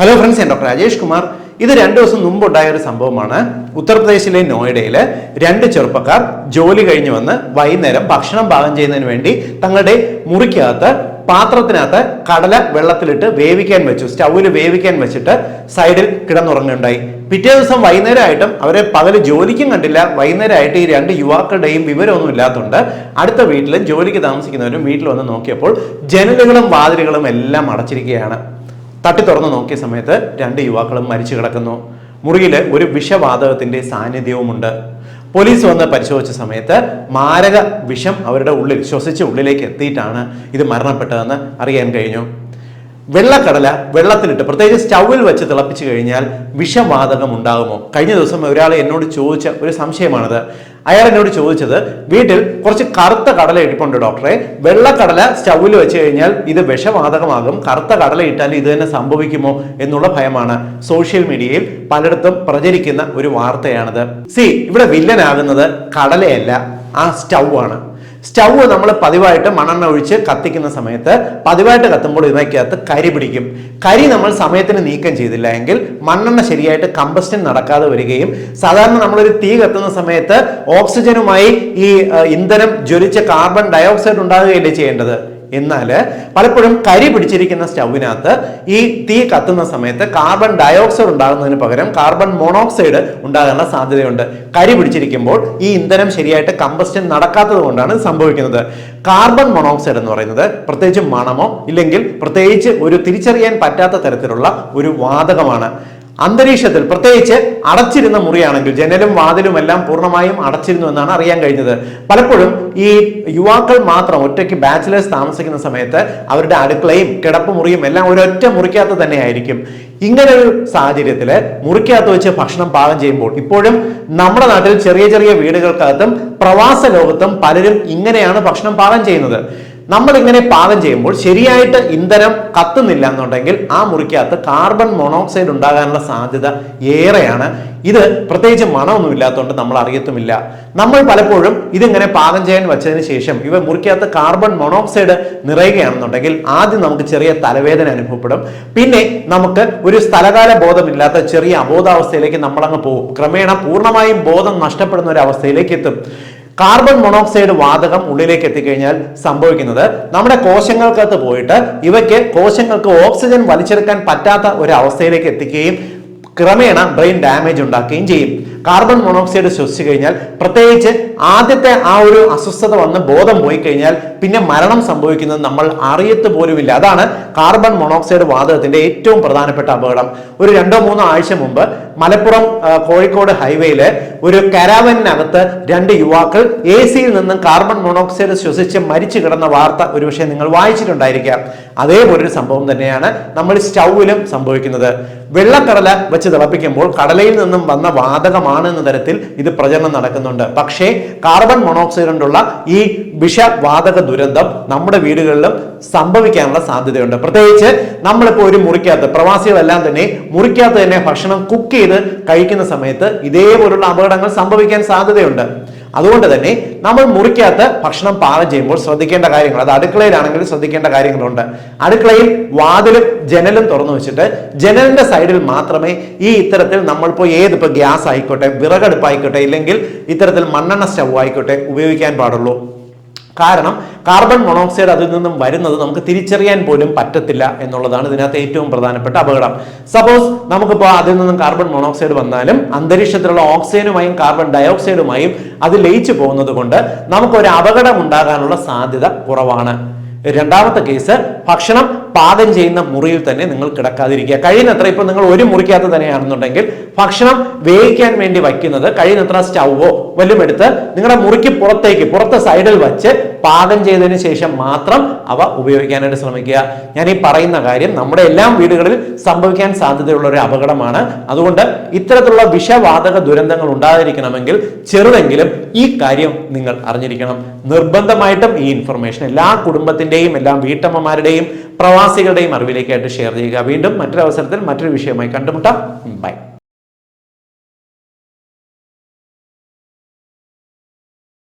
Hello friends ഞാൻ doctor Rajesh Kumar ഇത് രണ്ടു ദിവസം മുമ്പുണ്ടായ ഒരു സംഭവമാണ്. ഉത്തർപ്രദേശിലെ നോയിഡയിൽ രണ്ട് ചെറുപ്പക്കാർ ജോലി കഴിഞ്ഞ് വന്ന് വൈകുന്നേരം ഭക്ഷണം പാകം ചെയ്യുന്നതിന് വേണ്ടി തങ്ങളുടെ മുറിക്കകത്ത് പാത്രത്തിനകത്ത് കടല വെള്ളത്തിലിട്ട് വേവിക്കാൻ വെച്ചു. സ്റ്റൗവിൽ വേവിക്കാൻ വെച്ചിട്ട് സൈഡിൽ കിടന്നുറങ്ങുണ്ടായി പിറ്റേ ദിവസം വൈകുന്നേരമായിട്ടും അവരെ പകൽ ജോലിക്കും കണ്ടില്ല. വൈകുന്നേരമായിട്ട് ഈ രണ്ട് യുവാക്കളുടെയും വിവരമൊന്നും ഇല്ലാത്തതുകൊണ്ട് അടുത്ത വീട്ടിൽ ജോലിക്ക് താമസിക്കുന്നവരും വീട്ടിൽ വന്ന് നോക്കിയപ്പോൾ ജനലുകളും വാതിലുകളും എല്ലാം അടച്ചിരിക്കുകയാണ്. തട്ടി തുറന്നു നോക്കിയ സമയത്ത് രണ്ട് യുവാക്കളും മരിച്ചു കിടക്കുന്നു. മുറിയിൽ ഒരു വിഷവാതകത്തിന്റെ സാന്നിധ്യവുമുണ്ട്. പോലീസ് വന്ന് പരിശോധിച്ച സമയത്ത് മാരക വിഷം അവരുടെ ഉള്ളിൽ ശ്വസിച്ച് ഉള്ളിലേക്ക് എത്തിയിട്ടാണ് ഇത് മരണപ്പെട്ടതെന്ന് അറിയാൻ കഴിഞ്ഞു. വെള്ളക്കടല വെള്ളത്തിലിട്ട് പ്രത്യേകിച്ച് സ്റ്റൗവിൽ വെച്ച് തിളപ്പിച്ചു കഴിഞ്ഞാൽ വിഷവാതകം ഉണ്ടാകുമോ? കഴിഞ്ഞ ദിവസം ഒരാൾ എന്നോട് ചോദിച്ച ഒരു സംശയമാണത്. അയാൾ എന്നോട് ചോദിച്ചത് വീട്ടിൽ കുറച്ച് കറുത്ത കടല ഇരിപ്പുണ്ട് ഡോക്ടറെ. വെള്ളക്കടല സ്റ്റൗവിൽ വെച്ച് കഴിഞ്ഞാൽ ഇത് വിഷവാതകമാകും. കറുത്ത കടല ഇട്ടാൽ ഇത് തന്നെ സംഭവിക്കുമോ? എന്നുള്ള ഭയമാണ്. സോഷ്യൽ മീഡിയയിൽ പലയിടത്തും പ്രചരിക്കുന്ന ഒരു വാർത്തയാണത്. സി ഇവിടെ വില്ലനാകുന്നത് കടലയല്ല ആ സ്റ്റൗ ആണ് സ്റ്റൗ നമ്മൾ പതിവായിട്ട് മണ്ണെണ്ണ ഒഴിച്ച് കത്തിക്കുന്ന സമയത്ത് പതിവായിട്ട് കത്തുമ്പോൾ ഇതിനകത്ത് കരി പിടിക്കും. കരി നമ്മൾ സമയത്തിന് നീക്കം ചെയ്തില്ല എങ്കിൽ മണ്ണെണ്ണ ശരിയായിട്ട് കമ്പസ്റ്റൻ നടക്കാതെ വരികയും സാധാരണ നമ്മളൊരു തീ കത്തുന്ന സമയത്ത് ഓക്സിജനുമായി ഈ ഇന്ധനം ജ്വലിച്ച കാർബൺ ഡയോക്സൈഡ് ഉണ്ടാകുകയല്ലേ ചെയ്യേണ്ടത്? എന്നാൽ പലപ്പോഴും കരി പിടിച്ചിരിക്കുന്ന സ്റ്റൗവിനകത്ത് ഈ തീ കത്തുന്ന സമയത്ത് കാർബൺ ഡയോക്സൈഡ് ഉണ്ടാകുന്നതിന് പകരം കാർബൺ മോണോക്സൈഡ് ഉണ്ടാകാനുള്ള സാധ്യതയുണ്ട്. കരി പിടിച്ചിരിക്കുമ്പോൾ ഈ ഇന്ധനം ശരിയായിട്ട് കമ്പസ്റ്റൻ നടക്കാത്തത് കൊണ്ടാണ് സംഭവിക്കുന്നത്. കാർബൺ മോണോക്സൈഡ് എന്ന് പറയുന്നത് പ്രത്യേകിച്ച് മണമോ ഇല്ലെങ്കിൽ പ്രത്യേകിച്ച് ഒരു തിരിച്ചറിയാൻ പറ്റാത്ത തരത്തിലുള്ള ഒരു വാതകമാണ്. അന്തരീക്ഷത്തിൽ പ്രത്യേകിച്ച് അടച്ചിരുന്ന മുറിയാണെങ്കിൽ ജനലും വാതിലും എല്ലാം പൂർണമായും അടച്ചിരുന്നു എന്നാണ് അറിയാൻ കഴിഞ്ഞത്. പലപ്പോഴും ഈ യുവാക്കൾ മാത്രം ഒറ്റയ്ക്ക് ബാച്ചിലേഴ്സ് താമസിക്കുന്ന സമയത്ത് അവരുടെ അടുക്കളയും കിടപ്പ് മുറിയും എല്ലാം ഒരൊറ്റ മുറിക്കകത്ത് തന്നെ ആയിരിക്കും. ഇങ്ങനെ ഒരു സാഹചര്യത്തിൽ മുറിക്കകത്ത് വെച്ച് ഭക്ഷണം പാകം ചെയ്യുമ്പോൾ ഇപ്പോഴും നമ്മുടെ നാട്ടിൽ ചെറിയ ചെറിയ വീടുകൾക്കകത്തും പ്രവാസ ലോകത്തും പലരും ഇങ്ങനെയാണ് ഭക്ഷണം പാകം ചെയ്യുന്നത്. നമ്മൾ ഇങ്ങനെ പാകം ചെയ്യുമ്പോൾ ശരിയായിട്ട് ഇന്ധനം കത്തുന്നില്ല എന്നുണ്ടെങ്കിൽ ആ മുറിക്കകത്ത് കാർബൺ മോണോക്സൈഡ് ഉണ്ടാകാനുള്ള സാധ്യത ഏറെയാണ്. ഇത് പ്രത്യേകിച്ച് മണമൊന്നും ഇല്ലാത്തതുകൊണ്ട് നമ്മൾ അറിയത്തുമില്ല. നമ്മൾ പലപ്പോഴും ഇതിങ്ങനെ പാകം ചെയ്യാൻ വെച്ചതിന് ശേഷം ഇവ മുറിക്കകത്ത് കാർബൺ മോണോക്സൈഡ് നിറയുകയാണെന്നുണ്ടെങ്കിൽ ആദ്യം നമുക്ക് ചെറിയ തലവേദന അനുഭവപ്പെടും. പിന്നെ നമുക്ക് ഒരു സ്ഥലകാല ബോധമില്ലാത്ത ചെറിയ അബോധാവസ്ഥയിലേക്ക് നമ്മളങ്ങ് പോകും. ക്രമേണ പൂർണമായും ബോധം നഷ്ടപ്പെടുന്ന ഒരു അവസ്ഥയിലേക്ക് എത്തും. കാർബൺ മോണോക്സൈഡ് വാതകം ഉള്ളിലേക്ക് എത്തിക്കഴിഞ്ഞാൽ സംഭവിക്കുന്നത് നമ്മുടെ കോശങ്ങൾക്കകത്ത് പോയിട്ട് ഇവയ്ക്ക് കോശങ്ങൾക്ക് ഓക്സിജൻ വലിച്ചെടുക്കാൻ പറ്റാത്ത ഒരു അവസ്ഥയിലേക്ക് എത്തിക്കുകയും ക്രമേണ ബ്രെയിൻ ഡാമേജ് ഉണ്ടാക്കുകയും ചെയ്യും. കാർബൺ മോണോക്സൈഡ് ശ്വസിച്ചു കഴിഞ്ഞാൽ പ്രത്യേകിച്ച് ആദ്യത്തെ ആ ഒരു അസ്വസ്ഥത വന്ന് ബോധം പോയി കഴിഞ്ഞാൽ പിന്നെ മരണം സംഭവിക്കുന്നത് നമ്മൾ അറിയത്ത് പോലുമില്ല. അതാണ് കാർബൺ മോണോക്സൈഡ് വാതകത്തിന്റെ ഏറ്റവും പ്രധാനപ്പെട്ട അപകടം. ഒരു രണ്ടോ മൂന്നോ ആഴ്ച മുമ്പ് മലപ്പുറം കോഴിക്കോട് ഹൈവേയിൽ ഒരു കരാവനകത്ത് രണ്ട് യുവാക്കൾ എ സിയിൽ നിന്നും കാർബൺ മോണോക്സൈഡ് ശ്വസിച്ച് മരിച്ചു കിടന്ന വാർത്ത ഒരുപക്ഷെ നിങ്ങൾ വായിച്ചിട്ടുണ്ടായിരിക്കാം. അതേപോലെ ഒരു സംഭവം തന്നെയാണ് നമ്മൾ സ്റ്റൗവിലും സംഭവിക്കുന്നത്. വെള്ളക്കടല വെച്ച് തിളപ്പിക്കുമ്പോൾ കടലയിൽ നിന്നും വന്ന വാതകമാണ് എന്ന തരത്തിൽ ഇത് പ്രചരണം നടക്കുന്നുണ്ട്. പക്ഷേ കാർബൺ മോണോക്സൈഡ് കൊണ്ടുള്ള ഈ വിഷവാതക ദുരന്തം നമ്മുടെ വീടുകളിലും സംഭവിക്കാനുള്ള സാധ്യതയുണ്ട്. പ്രത്യേകിച്ച് നമ്മളിപ്പോൾ ഒരു മുറിക്കകത്ത് പ്രവാസികളെല്ലാം തന്നെ മുറിക്കകത്ത് തന്നെ ഭക്ഷണം കുക്ക് ചെയ്ത് കഴിക്കുന്ന സമയത്ത് ഇതേപോലുള്ള അപകടങ്ങൾ സംഭവിക്കാൻ സാധ്യതയുണ്ട്. അതുകൊണ്ട് തന്നെ നമ്മൾ മുറിക്കകത്ത് ഭക്ഷണം പാകം ചെയ്യുമ്പോൾ ശ്രദ്ധിക്കേണ്ട കാര്യങ്ങൾ അത് അടുക്കളയിലാണെങ്കിലും ശ്രദ്ധിക്കേണ്ട കാര്യങ്ങളുണ്ട്. അടുക്കളയിൽ വാതിലും ജനലും തുറന്നു വെച്ചിട്ട് ജനലിന്റെ സൈഡിൽ മാത്രമേ ഈ ഇത്തരത്തിൽ നമ്മളിപ്പോൾ ഏതിപ്പോൾ ഗ്യാസ് ആയിക്കോട്ടെ വിറകടുപ്പായിക്കോട്ടെ ഇല്ലെങ്കിൽ ഇത്തരത്തിൽ മണ്ണെണ്ണ സ്റ്റവ് ആയിക്കോട്ടെ ഉപയോഗിക്കാൻ പാടുള്ളൂ. കാരണം കാർബൺ മോണോക്സൈഡ് അതിൽ നിന്നും വരുന്നത് നമുക്ക് തിരിച്ചറിയാൻ പോലും പറ്റത്തില്ല എന്നുള്ളതാണ് ഇതിനകത്ത് ഏറ്റവും പ്രധാനപ്പെട്ട അപകടം. സപ്പോസ് നമുക്കിപ്പോൾ അതിൽ നിന്നും കാർബൺ മോണോക്സൈഡ് വന്നാലും അന്തരീക്ഷത്തിലുള്ള ഓക്സിജനുമായും കാർബൺ ഡയോക്സൈഡുമായും അത് ലയിച്ചു പോകുന്നത് കൊണ്ട് നമുക്കൊരു അപകടം ഉണ്ടാകാനുള്ള സാധ്യത കുറവാണ്. രണ്ടാമത്തെ കേസ് ഭക്ഷണം പാകം ചെയ്യുന്ന മുറിയിൽ തന്നെ നിങ്ങൾ കിടക്കാതിരിക്കുക. കഴിയുന്നത്ര ഇപ്പൊ നിങ്ങൾ ഒരു മുറിക്കകത്ത് തന്നെയാണെന്നുണ്ടെങ്കിൽ ഭക്ഷണം വേവിക്കാൻ വേണ്ടി വയ്ക്കുന്നത് കഴിയുന്നത്ര സ്റ്റൗവോ വല്ലതും എടുത്ത് നിങ്ങളുടെ മുറിക്ക് പുറത്തേക്ക് പുറത്തെ സൈഡിൽ വെച്ച് പാകം ചെയ്തതിന് ശേഷം മാത്രം അവ ഉപയോഗിക്കാനായിട്ട് ശ്രമിക്കുക. ഞാൻ ഈ പറയുന്ന കാര്യം നമ്മുടെ എല്ലാം വീടുകളിൽ സംഭവിക്കാൻ സാധ്യതയുള്ള ഒരു അപകടമാണ്. അതുകൊണ്ട് ഇത്തരത്തിലുള്ള വിഷവാതക ദുരന്തങ്ങൾ ഉണ്ടാതിരിക്കണമെങ്കിൽ ചെറുതെങ്കിലും ഈ കാര്യം നിങ്ങൾ അറിഞ്ഞിരിക്കണം. നിർബന്ധമായിട്ടും ഈ ഇൻഫർമേഷൻ എല്ലാ കുടുംബത്തിന്റെയും എല്ലാ വീട്ടമ്മമാരുടെയും പ്രവാസികളുടെയും അറിവിലേക്കായിട്ട് ഷെയർ ചെയ്യുക. വീണ്ടും മറ്റൊരവസരത്തിൽ മറ്റൊരു വിഷയമായി കണ്ടുമുട്ടാം. ബൈ